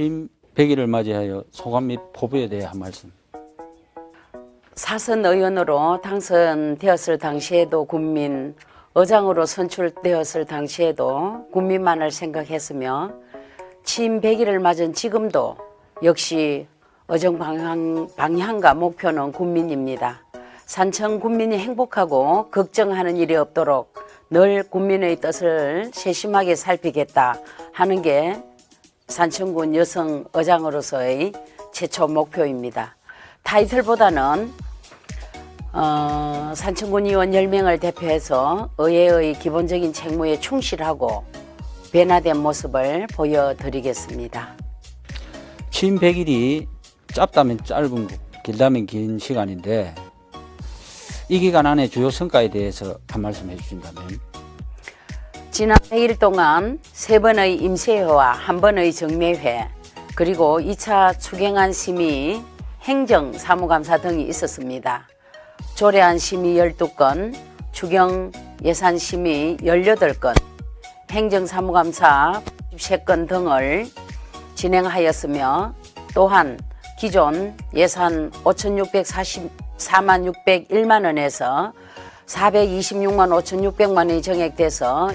취임 100일을 맞이하여 소감 및 포부에 대해 한 말씀. 사선 의원으로 당선되었을 당시에도 국민, 의장으로 선출되었을 당시에도 국민만을 생각했으며 취임 100일을 맞은 지금도 역시 의정 방향, 방향과 목표는 국민입니다. 산청 국민이 행복하고 걱정하는 일이 없도록 늘 국민의 뜻을 세심하게 살피겠다 하는 게 산청군 여성 의장으로서의 최초 목표입니다. 타이틀보다는 어, 산청군 의원 10명을 대표해서 의회의 기본적인 책무에 충실하고 변화된 모습을 보여드리겠습니다. 취임 100일이 짧다면 짧은 거, 길다면 긴 시간인데 이 기간 안에 주요 성과에 대해서 한 말씀 해주신다면 지난 100일 동안 세 번의 임시회와 한 번의 정례회 그리고 2차 추경안 심의 행정 사무감사 등이 있었습니다. 조례안 심의 12건, 추경 예산 심의 18건, 행정 사무감사 13건 등을 진행하였으며 또한 기존 예산 5,644만 601만 원에서 426만 5,600만 원이 정액돼서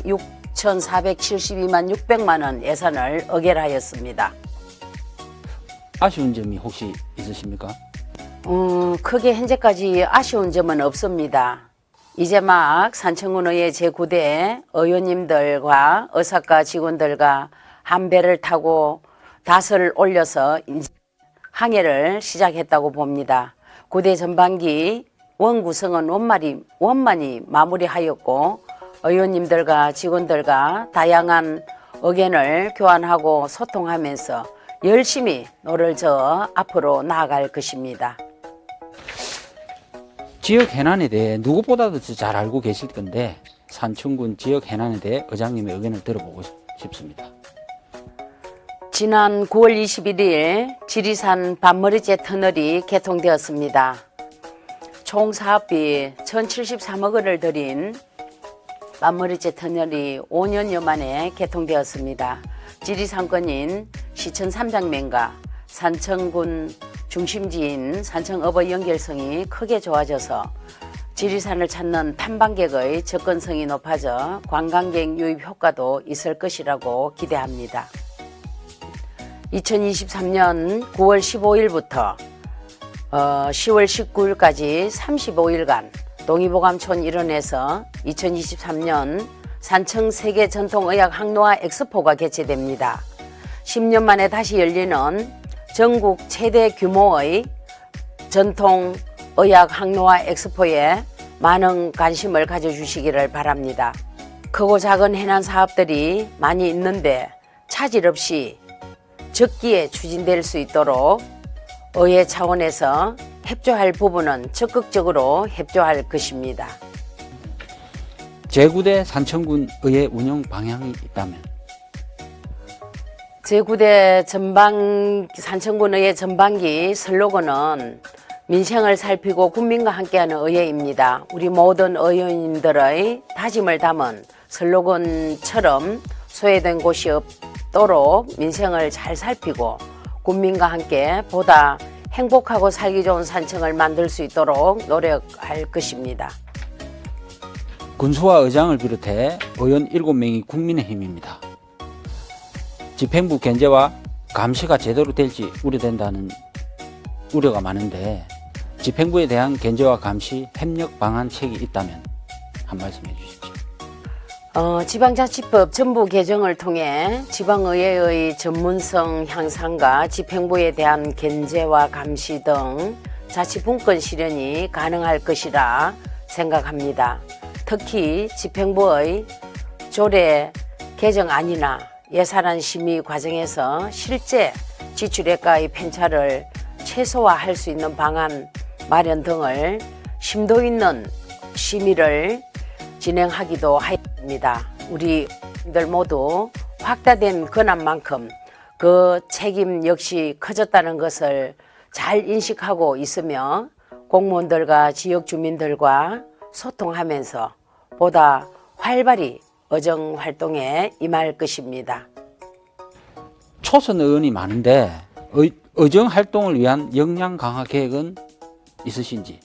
6,472만 600만 원 예산을 의결하였습니다. 아쉬운 점이 혹시 있으십니까? 음, 크게 현재까지 아쉬운 점은 없습니다. 이제 막 산청군의회 제9대 의원님들과 의사과 직원들과 한 배를 타고 닷을 올려서 항해를 시작했다고 봅니다. 9대 전반기 원구성은 원만히, 원만히 마무리하였고 의원님들과 직원들과 다양한 의견을 교환하고 소통하면서 열심히 노를 저어 앞으로 나아갈 것입니다. 지역 해난에 대해 누구보다도 잘 알고 계실 건데 산청군 지역 해난에 대해 의장님의 의견을 들어보고 싶습니다. 지난 9월 21일 지리산 반머리째 터널이 개통되었습니다. 총 사업비 1,073억 원을 들인 반머리째 터널이 5년여 만에 개통되었습니다. 지리산권인 시천 삼장면과 산청군 중심지인 산청어버 연결성이 크게 좋아져서 지리산을 찾는 탐방객의 접근성이 높아져 관광객 유입 효과도 있을 것이라고 기대합니다. 2023년 9월 15일부터 어, 10월 19일까지 35일간 동의보감촌 일원에서 2023년 산청 세계 전통의학 항노화 엑스포가 개최됩니다. 10년 만에 다시 열리는 전국 최대 규모의 전통 의학 항노화 엑스포에 많은 관심을 가져주시기를 바랍니다. 크고 작은 해난 사업들이 많이 있는데 차질 없이 적기에 추진될 수 있도록 의회 차원에서 협조할 부분은 적극적으로 협조할 것입니다. 제9대 산청군 의회 운영 방향이 있다면 제9대 전방 산청군의회 전반기 슬로건은 민생을 살피고 국민과 함께하는 의회입니다. 우리 모든 의원님들의 다짐을 담은 슬로건처럼 소외된 곳이 없도록 민생을 잘 살피고 국민과 함께 보다 행복하고 살기 좋은 산청을 만들 수 있도록 노력할 것입니다. 군수와 의장을 비롯해 의원 7명이 국민의힘입니다. 집행부 견제와 감시가 제대로 될지 우려된다는 우려가 많은데 집행부에 대한 견제와 감시 협력 방안책이 있다면 한 말씀 해주십시오. 어, 지방자치법 전부 개정을 통해 지방의회의 전문성 향상과 집행부에 대한 견제와 감시 등 자치분권 실현이 가능할 것이라 생각합니다. 특히 집행부의 조례 개정안이나 예산안 심의 과정에서 실제 지출액과의 편차를 최소화할 수 있는 방안 마련 등을 심도 있는 심의를 진행하기도 하였습니다. 우리들 모두 확대된 권한만큼 그 책임 역시 커졌다는 것을 잘 인식하고 있으며 공무원들과 지역 주민들과 소통하면서 보다 활발히 의정 활동에 임할 것입니다. 초선 의원이 많은데 의, 의정 활동을 위한 역량 강화 계획은 있으신지?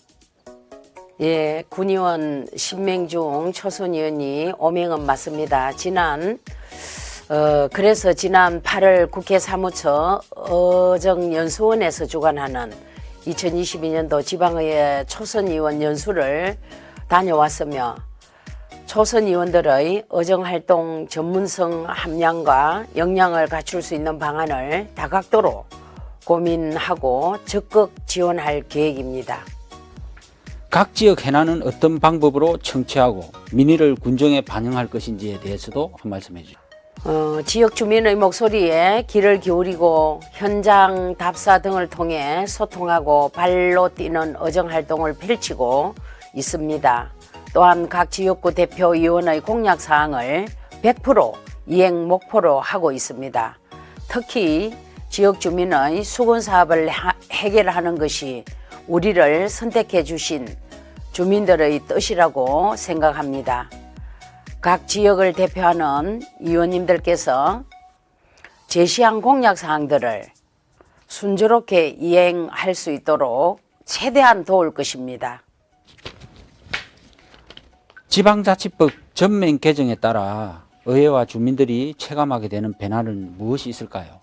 예, 군의원 10명 중 초선 의원이 5명은 맞습니다. 지난 어, 그래서 지난 8월 국회 사무처 어정연수원에서 주관하는 2022년도 지방의회 초선 의원 연수를 다녀왔으며 초선 의원들의 어정 활동 전문성 함량과 역량을 갖출 수 있는 방안을 다각도로 고민하고 적극 지원할 계획입니다. 각 지역 해난은 어떤 방법으로 청취하고 민의를 군정에 반영할 것인지에 대해서도 한 말씀 해주시죠. 어, 지역 주민의 목소리에 귀를 기울이고 현장 답사 등을 통해 소통하고 발로 뛰는 어정 활동을 펼치고 있습니다. 또한 각 지역구 대표위원의 공약 사항을 100% 이행 목표로 하고 있습니다. 특히 지역 주민의 수건 사업을 하- 해결하는 것이 우리를 선택해 주신 주민들의 뜻이라고 생각합니다. 각 지역을 대표하는 의원님들께서 제시한 공약 사항들을 순조롭게 이행할 수 있도록 최대한 도울 것입니다. 지방자치법 전면 개정에 따라 의회와 주민들이 체감하게 되는 변화는 무엇이 있을까요?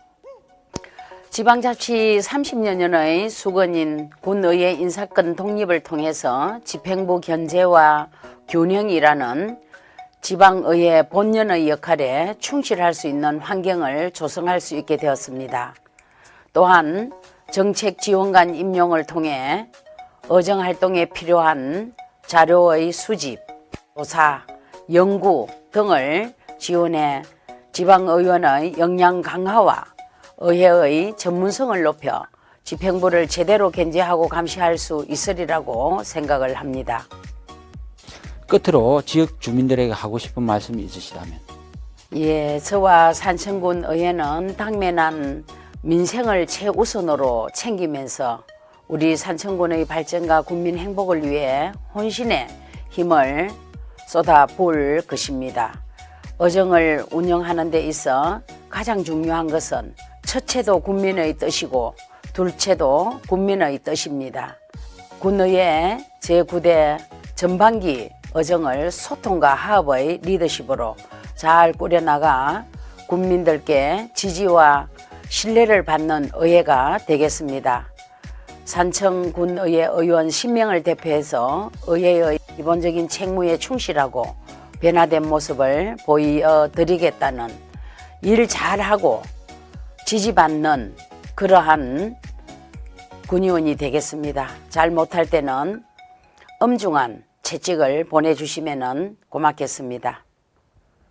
지방자치 30여 년의 수건인 군의회 인사권 독립을 통해서 집행부 견제와 균형이라는 지방의회 본연의 역할에 충실할 수 있는 환경을 조성할 수 있게 되었습니다. 또한 정책 지원관 임용을 통해 어정 활동에 필요한 자료의 수집, 조사, 연구 등을 지원해 지방의원의 역량 강화와 의회의 전문성을 높여 집행부를 제대로 견제하고 감시할 수 있으리라고 생각을 합니다. 끝으로 지역 주민들에게 하고 싶은 말씀이 있으시다면 예, 저와 산청군 의회는 당면한 민생을 최우선으로 챙기면서 우리 산청군의 발전과 국민 행복을 위해 혼신의 힘을 쏟아볼 것입니다. 어정을 운영하는 데 있어 가장 중요한 것은 첫째도 국민의 뜻이고 둘째도 국민의 뜻입니다. 군의회 제9대 전반기 어정을 소통과 화합의 리더십으로 잘 꾸려나가 국민들께 지지와 신뢰를 받는 의회가 되겠습니다. 산청군의회 의원 10명을 대표해서 의회의 기본적인 책무에 충실하고 변화된 모습을 보여드리겠다는 일 잘하고 지지받는 그러한 군의원이 되겠습니다. 잘 못할 때는 엄중한 채찍을 보내주시면 고맙겠습니다.